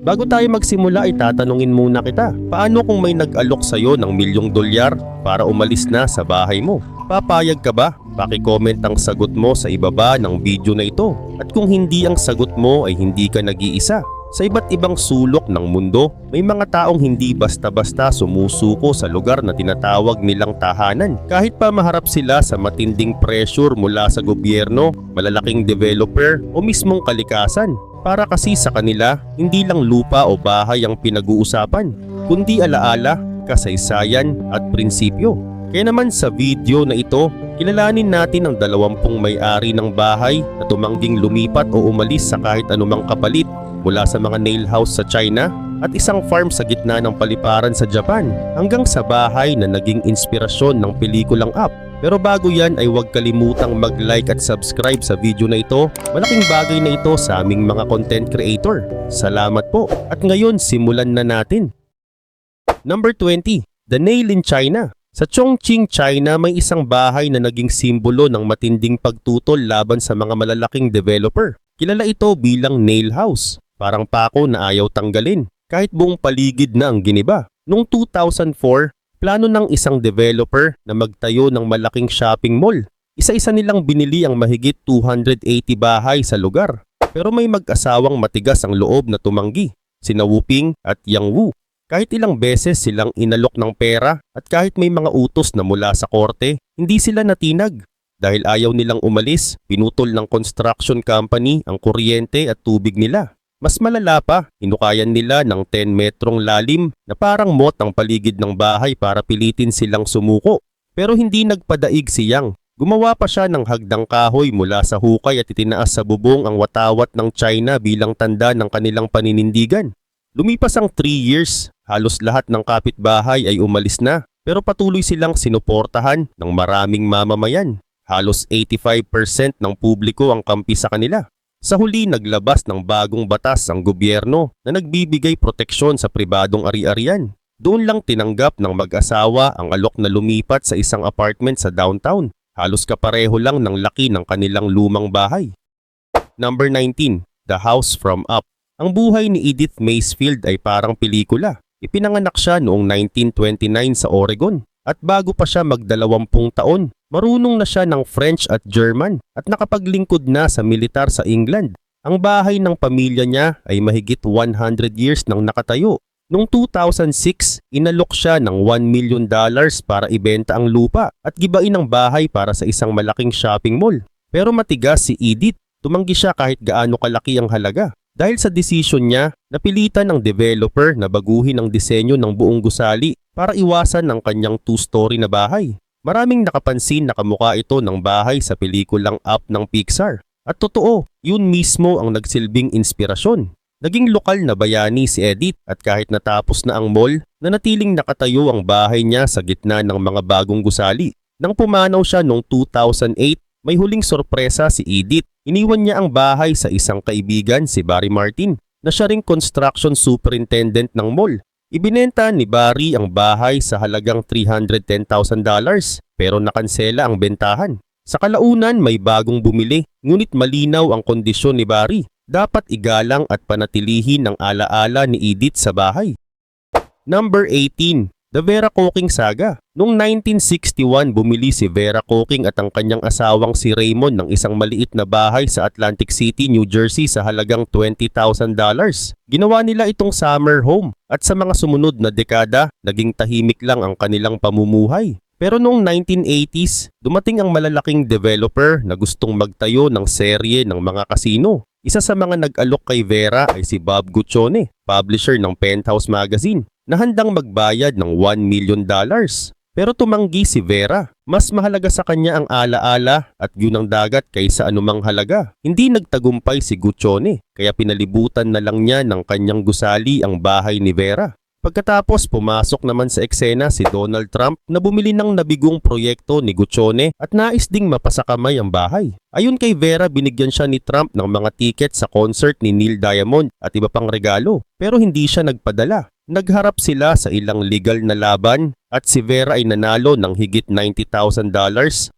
Bago tayo magsimula ay tatanungin muna kita, paano kung may nag-alok sa'yo ng milyong dolyar para umalis na sa bahay mo? Papayag ka ba? Paki-comment ang sagot mo sa ibaba ng video na ito. At kung hindi ang sagot mo ay hindi ka nag-iisa. Sa iba't ibang sulok ng mundo, may mga taong hindi basta-basta sumusuko sa lugar na tinatawag nilang tahanan. Kahit pa maharap sila sa matinding pressure mula sa gobyerno, malalaking developer o mismong kalikasan. Para kasi sa kanila, hindi lang lupa o bahay ang pinag-uusapan, kundi alaala, kasaysayan at prinsipyo. Kaya naman sa video na ito, kilalanin natin ang dalawampung may-ari ng bahay na tumangging lumipat o umalis sa kahit anumang kapalit mula sa mga nail house sa China at isang farm sa gitna ng paliparan sa Japan hanggang sa bahay na naging inspirasyon ng pelikulang Up. Pero bago yan ay huwag kalimutang mag-like at subscribe sa video na ito. Malaking bagay na ito sa aming mga content creator. Salamat po at ngayon simulan na natin. Number 20. The Nail in China Sa Chongqing, China may isang bahay na naging simbolo ng matinding pagtutol laban sa mga malalaking developer. Kilala ito bilang nail house. Parang pako na ayaw tanggalin kahit buong paligid na ang giniba. Noong 2004, plano ng isang developer na magtayo ng malaking shopping mall. Isa-isa nilang binili ang mahigit 280 bahay sa lugar. Pero may mag-asawang matigas ang loob na tumanggi, sina Wu at Yang. Kahit ilang beses silang inalok ng pera at kahit may mga utos na mula sa korte, hindi sila natinag. Dahil ayaw nilang umalis, pinutol ng construction company ang kuryente at tubig nila. Mas malala pa, hinukayan nila ng 10 metrong lalim na parang mot ang paligid ng bahay para pilitin silang sumuko. Pero hindi nagpadaig si Yang. Gumawa pa siya ng hagdang kahoy mula sa hukay at itinaas sa bubong ang watawat ng China bilang tanda ng kanilang paninindigan. Lumipas ang 3 years, halos lahat ng kapitbahay ay umalis na pero patuloy silang sinuportahan ng maraming mamamayan. Halos 85% ng publiko ang kampi sa kanila. Sa huli naglabas ng bagong batas ang gobyerno na nagbibigay proteksyon sa pribadong ari-arian. Doon lang tinanggap ng mag-asawa ang alok na lumipat sa isang apartment sa downtown. Halos kapareho lang ng laki ng kanilang lumang bahay. Number 19. The House from Up Ang buhay ni Edith Macefield ay parang pelikula. Ipinanganak siya noong 1929 sa Oregon. At bago pa siya magdalawampung taon, marunong na siya ng French at German at nakapaglingkod na sa militar sa England. Ang bahay ng pamilya niya ay mahigit 100 years nang nakatayo. Noong 2006, inalok siya ng 1 million dollars para ibenta ang lupa at gibain ang bahay para sa isang malaking shopping mall. Pero matigas si Edith, tumanggi siya kahit gaano kalaki ang halaga. Dahil sa desisyon niya, napilitan ng developer na baguhin ang disenyo ng buong gusali para iwasan ang kanyang two-story na bahay. Maraming nakapansin na kamukha ito ng bahay sa pelikulang Up ng Pixar. At totoo, yun mismo ang nagsilbing inspirasyon. Naging lokal na bayani si Edith at kahit natapos na ang mall, nanatiling nakatayo ang bahay niya sa gitna ng mga bagong gusali. Nang pumanaw siya noong 2008, may huling sorpresa si Edith. Iniwan niya ang bahay sa isang kaibigan si Barry Martin na siya ring construction superintendent ng mall. Ibinenta ni Barry ang bahay sa halagang $310,000 pero nakansela ang bentahan. Sa kalaunan may bagong bumili ngunit malinaw ang kondisyon ni Barry. Dapat igalang at panatilihin ang alaala ni Edith sa bahay. Number 18. The Vera Cooking Saga. Noong 1961 bumili si Vera Cooking at ang kanyang asawang si Raymond ng isang maliit na bahay sa Atlantic City, New Jersey sa halagang $20,000. Ginawa nila itong summer home at sa mga sumunod na dekada, naging tahimik lang ang kanilang pamumuhay. Pero noong 1980s, dumating ang malalaking developer na gustong magtayo ng serye ng mga kasino. Isa sa mga nag-alok kay Vera ay si Bob Guccione, publisher ng Penthouse Magazine, na handang magbayad ng 1 million dollars. Pero tumanggi si Vera. Mas mahalaga sa kanya ang alaala at view ng dagat kaysa anumang halaga. Hindi nagtagumpay si Guccione, kaya pinalibutan na lang niya ng kanyang gusali ang bahay ni Vera. Pagkatapos pumasok naman sa eksena si Donald Trump na bumili ng nabigong proyekto ni Guccione at nais ding mapasakamay ang bahay. Ayon kay Vera binigyan siya ni Trump ng mga tiket sa concert ni Neil Diamond at iba pang regalo pero hindi siya nagpadala. Nagharap sila sa ilang legal na laban at si Vera ay nanalo ng higit $90,000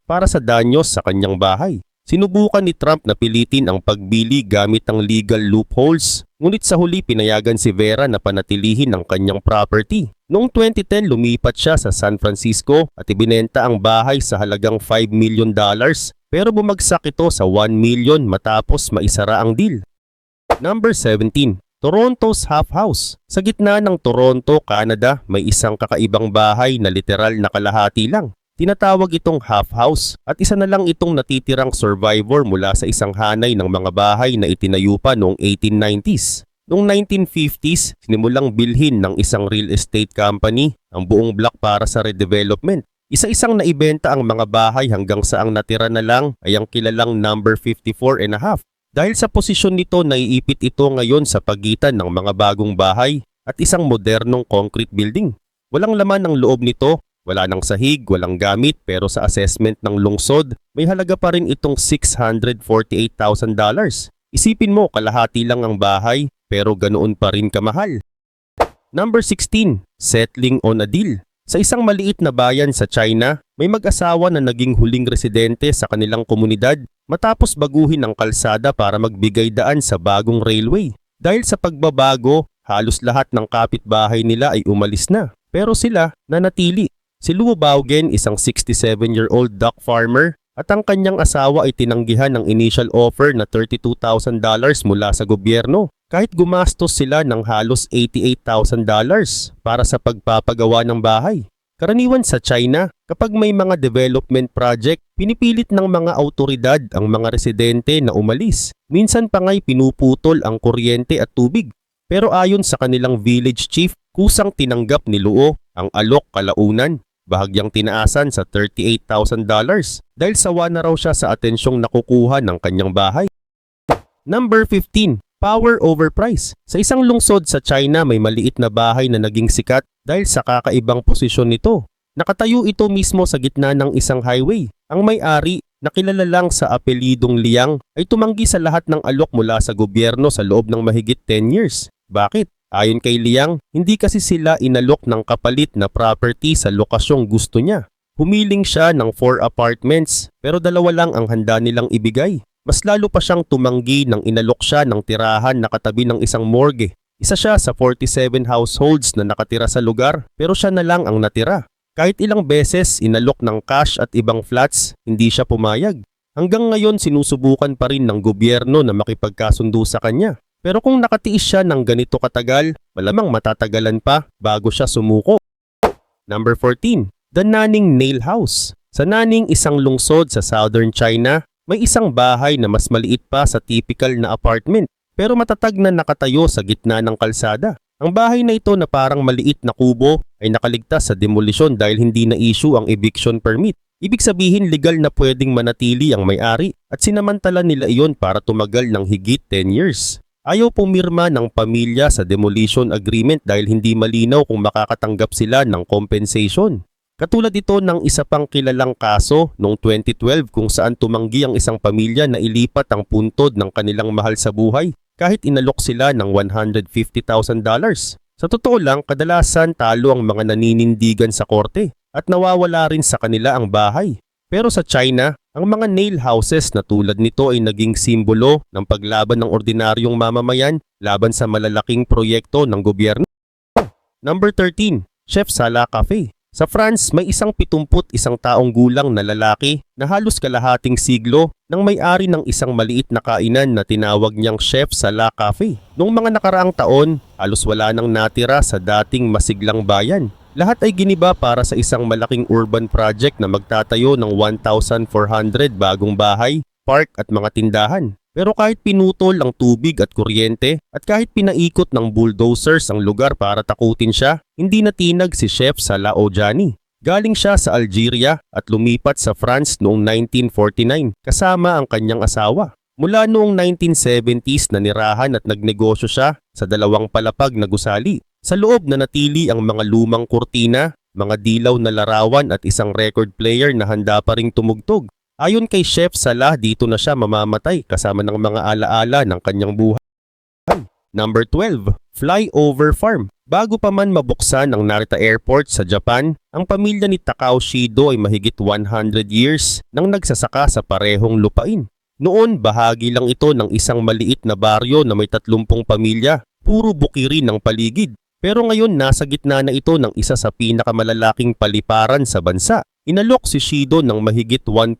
para sa danyos sa kanyang bahay. Sinubukan ni Trump na pilitin ang pagbili gamit ang legal loopholes, ngunit sa huli pinayagan si Vera na panatilihin ang kanyang property. Noong 2010 lumipat siya sa San Francisco at ibinenta ang bahay sa halagang 5 million dollars pero bumagsak ito sa 1 million matapos maisara ang deal. Number 17. Toronto's Half House. Sa gitna ng Toronto, Canada, may isang kakaibang bahay na literal na kalahati lang. Tinatawag itong half house at isa na lang itong natitirang survivor mula sa isang hanay ng mga bahay na itinayo pa noong 1890s. Noong 1950s, sinimulang bilhin ng isang real estate company ang buong block para sa redevelopment. Isa-isang naibenta ang mga bahay hanggang sa ang natira na lang ay ang kilalang number 54 and a half. Dahil sa posisyon nito, naiipit ito ngayon sa pagitan ng mga bagong bahay at isang modernong concrete building. Walang laman ang loob nito wala nang sahig, walang gamit pero sa assessment ng lungsod, may halaga pa rin itong $648,000. Isipin mo, kalahati lang ang bahay pero ganoon pa rin kamahal. Number 16, settling on a deal. Sa isang maliit na bayan sa China, may mag-asawa na naging huling residente sa kanilang komunidad matapos baguhin ang kalsada para magbigay daan sa bagong railway. Dahil sa pagbabago, halos lahat ng kapitbahay nila ay umalis na. Pero sila nanatili Si Luo Baogen, isang 67-year-old duck farmer at ang kanyang asawa ay tinanggihan ng initial offer na $32,000 mula sa gobyerno kahit gumastos sila ng halos $88,000 para sa pagpapagawa ng bahay. Karaniwan sa China, kapag may mga development project, pinipilit ng mga autoridad ang mga residente na umalis. Minsan pa nga'y pinuputol ang kuryente at tubig. Pero ayon sa kanilang village chief, kusang tinanggap ni Luo ang alok kalaunan bahagyang tinaasan sa $38,000 dahil sawa na raw siya sa atensyong nakukuha ng kanyang bahay. Number 15. Power over price. Sa isang lungsod sa China may maliit na bahay na naging sikat dahil sa kakaibang posisyon nito. Nakatayo ito mismo sa gitna ng isang highway. Ang may-ari, na kilala lang sa apelidong Liang, ay tumanggi sa lahat ng alok mula sa gobyerno sa loob ng mahigit 10 years. Bakit? Ayon kay Liang, hindi kasi sila inalok ng kapalit na property sa lokasyong gusto niya. Humiling siya ng 4 apartments pero dalawa lang ang handa nilang ibigay. Mas lalo pa siyang tumanggi nang inalok siya ng tirahan na katabi ng isang morgue. Isa siya sa 47 households na nakatira sa lugar pero siya na lang ang natira. Kahit ilang beses inalok ng cash at ibang flats, hindi siya pumayag. Hanggang ngayon sinusubukan pa rin ng gobyerno na makipagkasundo sa kanya. Pero kung nakatiis siya ng ganito katagal, malamang matatagalan pa bago siya sumuko. Number 14. The Naning Nail House. Sa Naning isang lungsod sa southern China, may isang bahay na mas maliit pa sa typical na apartment pero matatag na nakatayo sa gitna ng kalsada. Ang bahay na ito na parang maliit na kubo ay nakaligtas sa demolisyon dahil hindi na issue ang eviction permit. Ibig sabihin legal na pwedeng manatili ang may-ari at sinamantala nila iyon para tumagal ng higit 10 years. Ayaw pumirma ng pamilya sa demolition agreement dahil hindi malinaw kung makakatanggap sila ng compensation. Katulad ito ng isa pang kilalang kaso noong 2012 kung saan tumanggi ang isang pamilya na ilipat ang puntod ng kanilang mahal sa buhay kahit inalok sila ng $150,000. Sa totoo lang, kadalasan talo ang mga naninindigan sa korte at nawawala rin sa kanila ang bahay. Pero sa China, ang mga nail houses na tulad nito ay naging simbolo ng paglaban ng ordinaryong mamamayan laban sa malalaking proyekto ng gobyerno. Number 13, Chef Sala Cafe. Sa France, may isang 71 taong gulang na lalaki na halos kalahating siglo nang may-ari ng isang maliit na kainan na tinawag niyang Chef Sala Cafe. Noong mga nakaraang taon, halos wala nang natira sa dating masiglang bayan lahat ay giniba para sa isang malaking urban project na magtatayo ng 1,400 bagong bahay, park at mga tindahan. Pero kahit pinutol ang tubig at kuryente at kahit pinaikot ng bulldozers ang lugar para takutin siya, hindi natinag si Chef Salah Ojani. Galing siya sa Algeria at lumipat sa France noong 1949 kasama ang kanyang asawa. Mula noong 1970s nanirahan at nagnegosyo siya sa dalawang palapag na gusali sa loob na natili ang mga lumang kurtina, mga dilaw na larawan at isang record player na handa pa ring tumugtog. Ayon kay Chef Salah, dito na siya mamamatay kasama ng mga alaala ng kanyang buhay. Number 12, Flyover Farm. Bago pa man mabuksan ang Narita Airport sa Japan, ang pamilya ni Takao Shido ay mahigit 100 years nang nagsasaka sa parehong lupain. Noon, bahagi lang ito ng isang maliit na baryo na may 30 pamilya, puro bukirin ng paligid. Pero ngayon nasa gitna na ito ng isa sa pinakamalalaking paliparan sa bansa. Inalok si Shido ng mahigit 1.7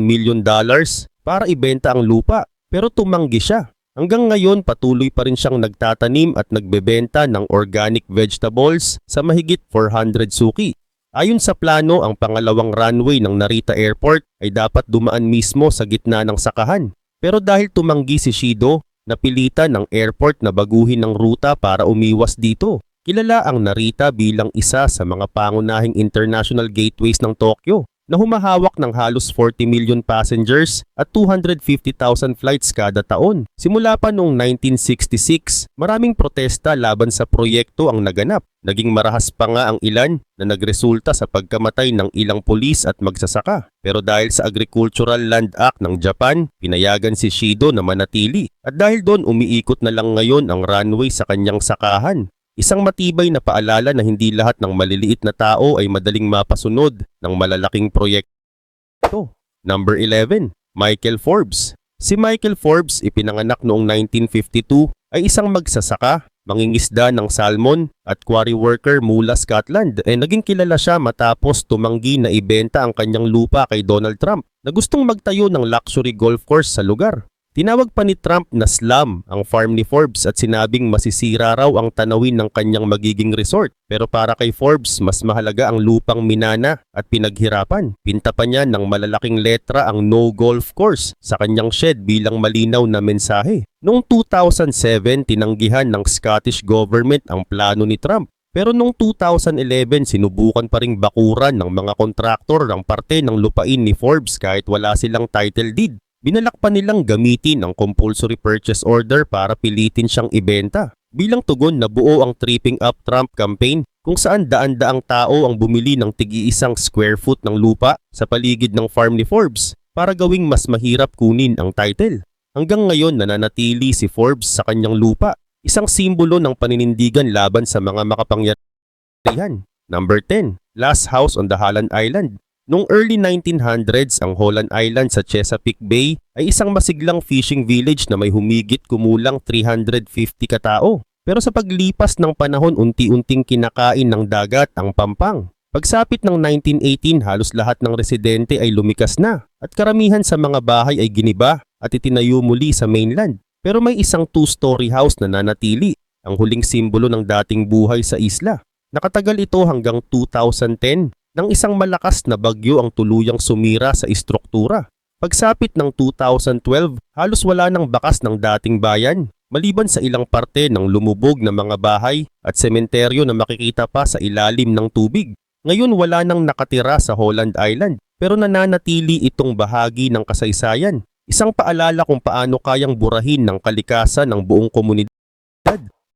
million dollars para ibenta ang lupa pero tumanggi siya. Hanggang ngayon patuloy pa rin siyang nagtatanim at nagbebenta ng organic vegetables sa mahigit 400 suki. Ayon sa plano, ang pangalawang runway ng Narita Airport ay dapat dumaan mismo sa gitna ng sakahan. Pero dahil tumanggi si Shido, napilitan ng airport na baguhin ng ruta para umiwas dito. Kilala ang Narita bilang isa sa mga pangunahing international gateways ng Tokyo na humahawak ng halos 40 million passengers at 250,000 flights kada taon. Simula pa noong 1966, maraming protesta laban sa proyekto ang naganap. Naging marahas pa nga ang ilan na nagresulta sa pagkamatay ng ilang pulis at magsasaka. Pero dahil sa Agricultural Land Act ng Japan, pinayagan si Shido na manatili. At dahil doon umiikot na lang ngayon ang runway sa kanyang sakahan. Isang matibay na paalala na hindi lahat ng maliliit na tao ay madaling mapasunod ng malalaking proyekto. Number 11, Michael Forbes. Si Michael Forbes ipinanganak noong 1952 ay isang magsasaka, mangingisda ng salmon at quarry worker mula Scotland. Eh naging kilala siya matapos tumanggi na ibenta ang kanyang lupa kay Donald Trump na gustong magtayo ng luxury golf course sa lugar. Tinawag pa ni Trump na slum ang farm ni Forbes at sinabing masisira raw ang tanawin ng kanyang magiging resort. Pero para kay Forbes, mas mahalaga ang lupang minana at pinaghirapan. Pinta pa niya ng malalaking letra ang no golf course sa kanyang shed bilang malinaw na mensahe. Noong 2007, tinanggihan ng Scottish government ang plano ni Trump. Pero noong 2011, sinubukan pa ring bakuran ng mga kontraktor ang parte ng lupain ni Forbes kahit wala silang title deed. Binalak pa nilang gamitin ang compulsory purchase order para pilitin siyang ibenta. Bilang tugon na buo ang Tripping Up Trump campaign kung saan daan-daang tao ang bumili ng tigi-isang square foot ng lupa sa paligid ng farm ni Forbes para gawing mas mahirap kunin ang title. Hanggang ngayon nananatili si Forbes sa kanyang lupa, isang simbolo ng paninindigan laban sa mga makapangyarihan. Number 10, Last House on the Holland Island. Noong early 1900s, ang Holland Island sa Chesapeake Bay ay isang masiglang fishing village na may humigit kumulang 350 katao. Pero sa paglipas ng panahon, unti-unting kinakain ng dagat ang pampang. Pagsapit ng 1918, halos lahat ng residente ay lumikas na at karamihan sa mga bahay ay giniba at itinayo muli sa mainland. Pero may isang two-story house na nanatili, ang huling simbolo ng dating buhay sa isla. Nakatagal ito hanggang 2010 nang isang malakas na bagyo ang tuluyang sumira sa istruktura. Pagsapit ng 2012, halos wala nang bakas ng dating bayan, maliban sa ilang parte ng lumubog na mga bahay at sementeryo na makikita pa sa ilalim ng tubig. Ngayon wala nang nakatira sa Holland Island, pero nananatili itong bahagi ng kasaysayan. Isang paalala kung paano kayang burahin ng kalikasan ng buong komunidad.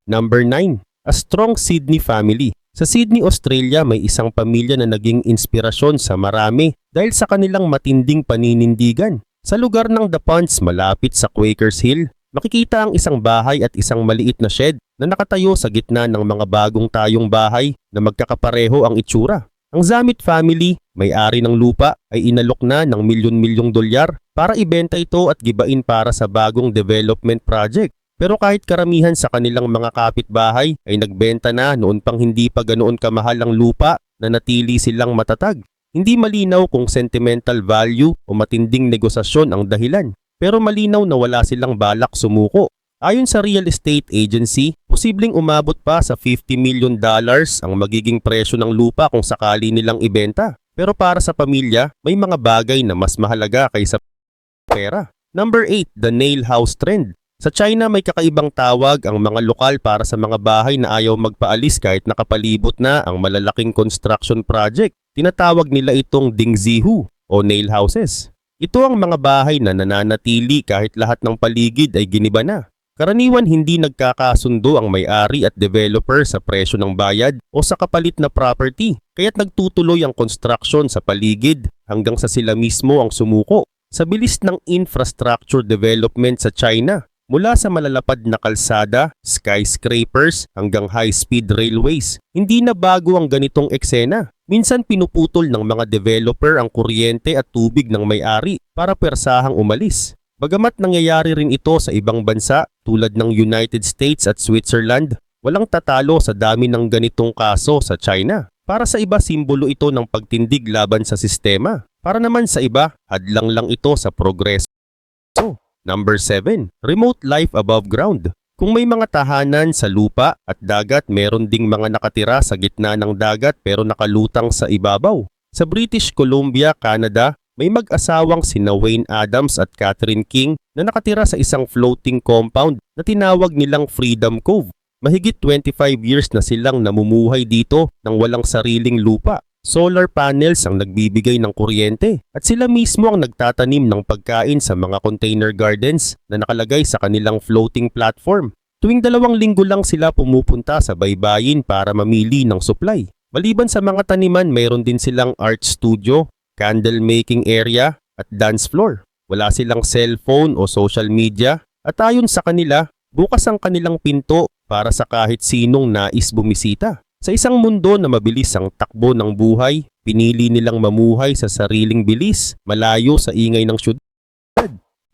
Number 9. A Strong Sydney Family sa Sydney, Australia, may isang pamilya na naging inspirasyon sa marami dahil sa kanilang matinding paninindigan. Sa lugar ng The Ponds malapit sa Quakers Hill, makikita ang isang bahay at isang maliit na shed na nakatayo sa gitna ng mga bagong tayong bahay na magkakapareho ang itsura. Ang Zamit family, may-ari ng lupa, ay inalok na ng milyon-milyong dolyar para ibenta ito at gibain para sa bagong development project. Pero kahit karamihan sa kanilang mga kapitbahay ay nagbenta na noon pang hindi pa ganoon kamahal ang lupa na natili silang matatag. Hindi malinaw kung sentimental value o matinding negosasyon ang dahilan. Pero malinaw na wala silang balak sumuko. Ayon sa real estate agency, posibleng umabot pa sa 50 million dollars ang magiging presyo ng lupa kung sakali nilang ibenta. Pero para sa pamilya, may mga bagay na mas mahalaga kaysa pera. Number 8, the nail house trend. Sa China may kakaibang tawag ang mga lokal para sa mga bahay na ayaw magpaalis kahit nakapalibot na ang malalaking construction project. Tinatawag nila itong dingzihu o nail houses. Ito ang mga bahay na nananatili kahit lahat ng paligid ay giniba na. Karaniwan hindi nagkakasundo ang may-ari at developer sa presyo ng bayad o sa kapalit na property, kaya't nagtutuloy ang construction sa paligid hanggang sa sila mismo ang sumuko. Sa bilis ng infrastructure development sa China, Mula sa malalapad na kalsada, skyscrapers hanggang high-speed railways, hindi na bago ang ganitong eksena. Minsan pinuputol ng mga developer ang kuryente at tubig ng may-ari para persahang umalis. Bagamat nangyayari rin ito sa ibang bansa tulad ng United States at Switzerland, walang tatalo sa dami ng ganitong kaso sa China. Para sa iba, simbolo ito ng pagtindig laban sa sistema. Para naman sa iba, hadlang lang ito sa progreso. Number 7. Remote life above ground. Kung may mga tahanan sa lupa at dagat, meron ding mga nakatira sa gitna ng dagat pero nakalutang sa ibabaw. Sa British Columbia, Canada, may mag-asawang sina Wayne Adams at Catherine King na nakatira sa isang floating compound na tinawag nilang Freedom Cove. Mahigit 25 years na silang namumuhay dito nang walang sariling lupa. Solar panels ang nagbibigay ng kuryente at sila mismo ang nagtatanim ng pagkain sa mga container gardens na nakalagay sa kanilang floating platform. Tuwing dalawang linggo lang sila pumupunta sa baybayin para mamili ng supply. Maliban sa mga taniman, mayroon din silang art studio, candle making area at dance floor. Wala silang cellphone o social media at ayon sa kanila, bukas ang kanilang pinto para sa kahit sinong nais bumisita. Sa isang mundo na mabilis ang takbo ng buhay, pinili nilang mamuhay sa sariling bilis, malayo sa ingay ng syudad.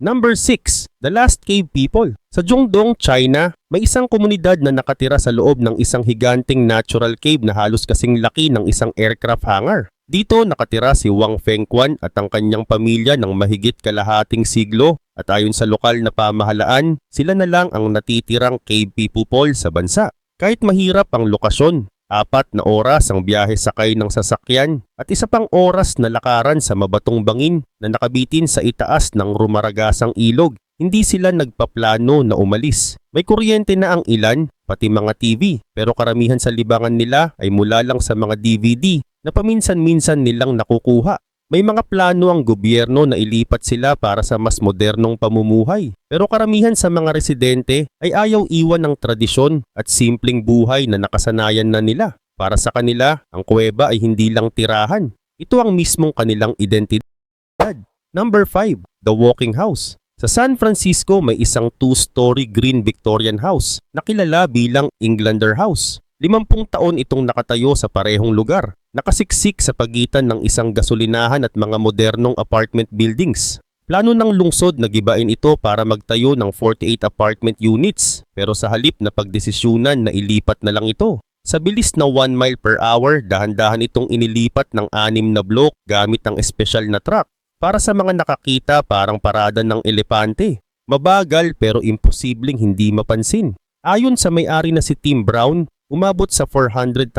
Number 6. The Last Cave People. Sa Zhongdong, China, may isang komunidad na nakatira sa loob ng isang higanting natural cave na halos kasing laki ng isang aircraft hangar. Dito nakatira si Wang Fengquan at ang kanyang pamilya ng mahigit kalahating siglo at ayon sa lokal na pamahalaan, sila na lang ang natitirang cave people sa bansa. Kahit mahirap ang lokasyon, apat na oras ang biyahe sakay ng sasakyan at isa pang oras na lakaran sa mabatong bangin na nakabitin sa itaas ng rumaragasang ilog. Hindi sila nagpaplano na umalis. May kuryente na ang ilan, pati mga TV, pero karamihan sa libangan nila ay mula lang sa mga DVD na paminsan-minsan nilang nakukuha. May mga plano ang gobyerno na ilipat sila para sa mas modernong pamumuhay. Pero karamihan sa mga residente ay ayaw iwan ng tradisyon at simpleng buhay na nakasanayan na nila. Para sa kanila, ang kuweba ay hindi lang tirahan. Ito ang mismong kanilang identidad. Number 5. The Walking House. Sa San Francisco may isang two-story green Victorian house na kilala bilang Englander House. Limampung taon itong nakatayo sa parehong lugar, nakasiksik sa pagitan ng isang gasolinahan at mga modernong apartment buildings. Plano ng lungsod na gibain ito para magtayo ng 48 apartment units pero sa halip na pagdesisyunan na ilipat na lang ito. Sa bilis na 1 mile per hour, dahan-dahan itong inilipat ng anim na blok gamit ang espesyal na truck. Para sa mga nakakita parang parada ng elepante. Mabagal pero imposibleng hindi mapansin. Ayon sa may-ari na si Tim Brown, umabot sa $400,000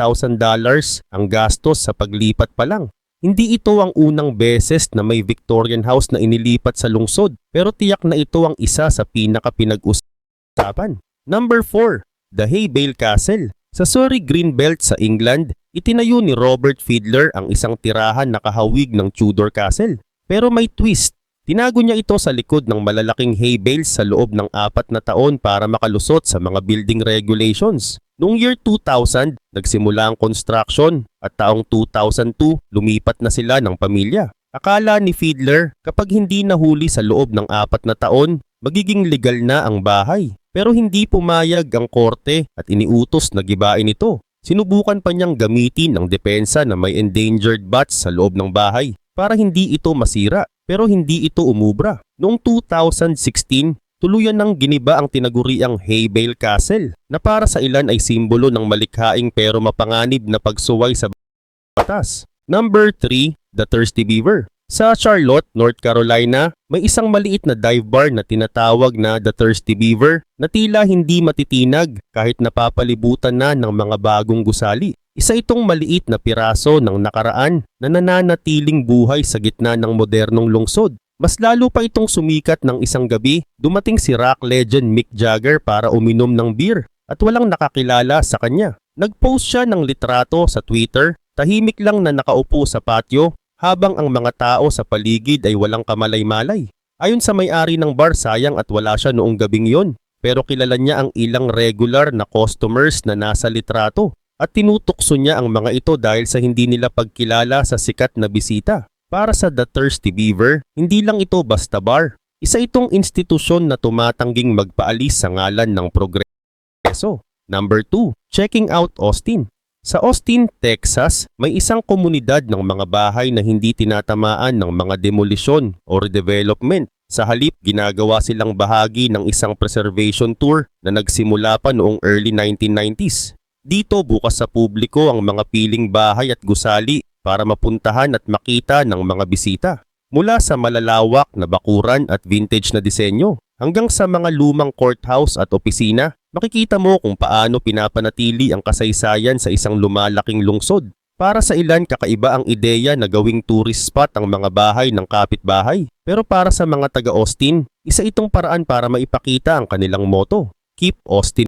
ang gastos sa paglipat pa lang. Hindi ito ang unang beses na may Victorian house na inilipat sa lungsod pero tiyak na ito ang isa sa pinaka-pinag-usapan. Number 4. The Haybale Castle. Sa Surrey Greenbelt sa England, itinayo ni Robert Fiedler ang isang tirahan na kahawig ng Tudor Castle. Pero may twist. Tinago niya ito sa likod ng malalaking hay bales sa loob ng apat na taon para makalusot sa mga building regulations. Noong year 2000, nagsimula ang construction at taong 2002, lumipat na sila ng pamilya. Akala ni Fiedler, kapag hindi nahuli sa loob ng apat na taon, magiging legal na ang bahay. Pero hindi pumayag ang korte at iniutos na gibain ito. Sinubukan pa niyang gamitin ang depensa na may endangered bats sa loob ng bahay para hindi ito masira pero hindi ito umubra. Noong 2016, tuluyan ng giniba ang tinaguriang Haybale Castle na para sa ilan ay simbolo ng malikhaing pero mapanganib na pagsuway sa batas. Number 3, The Thirsty Beaver. Sa Charlotte, North Carolina, may isang maliit na dive bar na tinatawag na The Thirsty Beaver na tila hindi matitinag kahit napapalibutan na ng mga bagong gusali. Isa itong maliit na piraso ng nakaraan na nananatiling buhay sa gitna ng modernong lungsod. Mas lalo pa itong sumikat ng isang gabi, dumating si rock legend Mick Jagger para uminom ng beer at walang nakakilala sa kanya. Nag-post siya ng litrato sa Twitter, tahimik lang na nakaupo sa patio habang ang mga tao sa paligid ay walang kamalay-malay. Ayon sa may-ari ng bar, sayang at wala siya noong gabing yon. Pero kilala niya ang ilang regular na customers na nasa litrato at tinutukso niya ang mga ito dahil sa hindi nila pagkilala sa sikat na bisita. Para sa The Thirsty Beaver, hindi lang ito basta bar. Isa itong institusyon na tumatangging magpaalis sa ngalan ng progreso. Number 2, checking out Austin. Sa Austin, Texas, may isang komunidad ng mga bahay na hindi tinatamaan ng mga demolisyon o redevelopment. Sa halip, ginagawa silang bahagi ng isang preservation tour na nagsimula pa noong early 1990s. Dito bukas sa publiko ang mga piling bahay at gusali para mapuntahan at makita ng mga bisita. Mula sa malalawak na bakuran at vintage na disenyo hanggang sa mga lumang courthouse at opisina, makikita mo kung paano pinapanatili ang kasaysayan sa isang lumalaking lungsod. Para sa ilan, kakaiba ang ideya na gawing tourist spot ang mga bahay ng kapitbahay. Pero para sa mga taga-Austin, isa itong paraan para maipakita ang kanilang motto, Keep Austin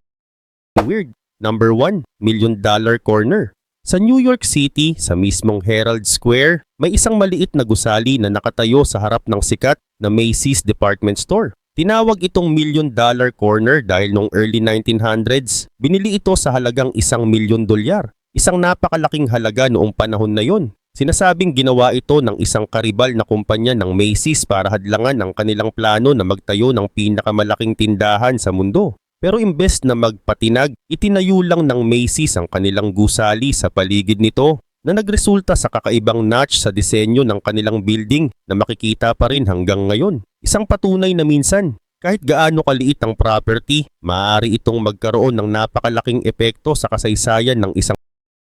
Weird. Number 1, Million Dollar Corner. Sa New York City, sa mismong Herald Square, may isang maliit na gusali na nakatayo sa harap ng sikat na Macy's department store. Tinawag itong Million Dollar Corner dahil noong early 1900s, binili ito sa halagang isang milyon dolyar. Isang napakalaking halaga noong panahon na yon. Sinasabing ginawa ito ng isang karibal na kumpanya ng Macy's para hadlangan ang kanilang plano na magtayo ng pinakamalaking tindahan sa mundo. Pero imbes na magpatinag, itinayo lang ng Macy's ang kanilang gusali sa paligid nito na nagresulta sa kakaibang notch sa disenyo ng kanilang building na makikita pa rin hanggang ngayon. Isang patunay na minsan, kahit gaano kaliit ang property, maaari itong magkaroon ng napakalaking epekto sa kasaysayan ng isang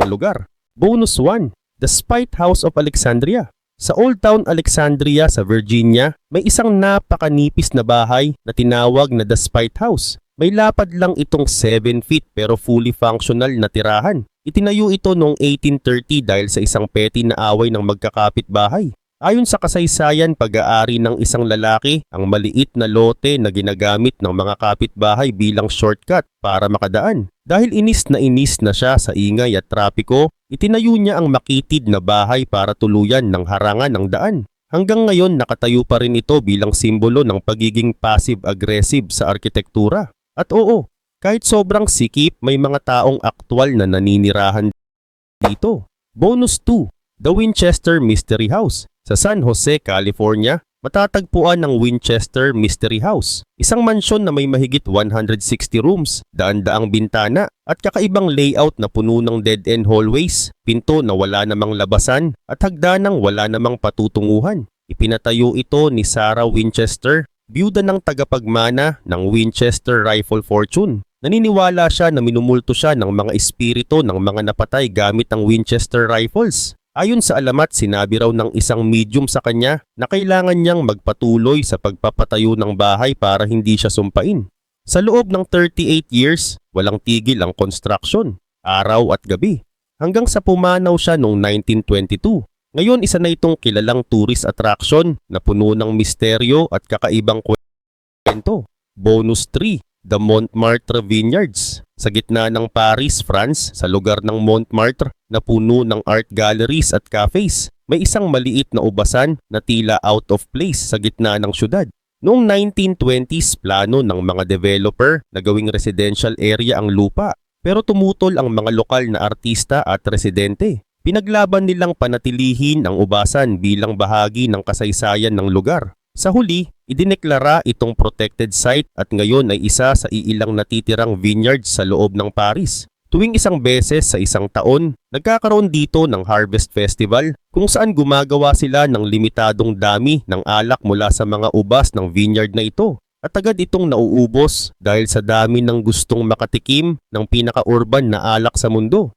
lugar. Bonus 1, The Spite House of Alexandria. Sa Old Town Alexandria sa Virginia, may isang napakanipis na bahay na tinawag na The Spite House. May lapad lang itong 7 feet pero fully functional na tirahan. Itinayo ito noong 1830 dahil sa isang petty na away ng magkakapit bahay. Ayon sa kasaysayan pag-aari ng isang lalaki, ang maliit na lote na ginagamit ng mga kapitbahay bilang shortcut para makadaan. Dahil inis na inis na siya sa ingay at trapiko, itinayo niya ang makitid na bahay para tuluyan ng harangan ng daan. Hanggang ngayon nakatayo pa rin ito bilang simbolo ng pagiging passive-aggressive sa arkitektura. At oo, kahit sobrang sikip may mga taong aktwal na naninirahan dito. Bonus 2, The Winchester Mystery House. Sa San Jose, California, matatagpuan ng Winchester Mystery House. Isang mansyon na may mahigit 160 rooms, daan-daang bintana at kakaibang layout na puno ng dead-end hallways, pinto na wala namang labasan at hagdanang wala namang patutunguhan. Ipinatayo ito ni Sarah Winchester, biyuda ng tagapagmana ng Winchester Rifle Fortune. Naniniwala siya na minumulto siya ng mga espiritu ng mga napatay gamit ang Winchester Rifles. Ayon sa alamat, sinabi raw ng isang medium sa kanya na kailangan niyang magpatuloy sa pagpapatayo ng bahay para hindi siya sumpain. Sa loob ng 38 years, walang tigil ang construction, araw at gabi, hanggang sa pumanaw siya noong 1922. Ngayon isa na itong kilalang tourist attraction na puno ng misteryo at kakaibang kwento. Bonus 3, The Montmartre Vineyards. Sa gitna ng Paris, France, sa lugar ng Montmartre na puno ng art galleries at cafes, may isang maliit na ubasan na tila out of place sa gitna ng syudad. Noong 1920s, plano ng mga developer na gawing residential area ang lupa, pero tumutol ang mga lokal na artista at residente. Pinaglaban nilang panatilihin ang ubasan bilang bahagi ng kasaysayan ng lugar. Sa huli, idineklara itong protected site at ngayon ay isa sa iilang natitirang vineyards sa loob ng Paris. Tuwing isang beses sa isang taon, nagkakaroon dito ng Harvest Festival kung saan gumagawa sila ng limitadong dami ng alak mula sa mga ubas ng vineyard na ito. At agad itong nauubos dahil sa dami ng gustong makatikim ng pinaka-urban na alak sa mundo.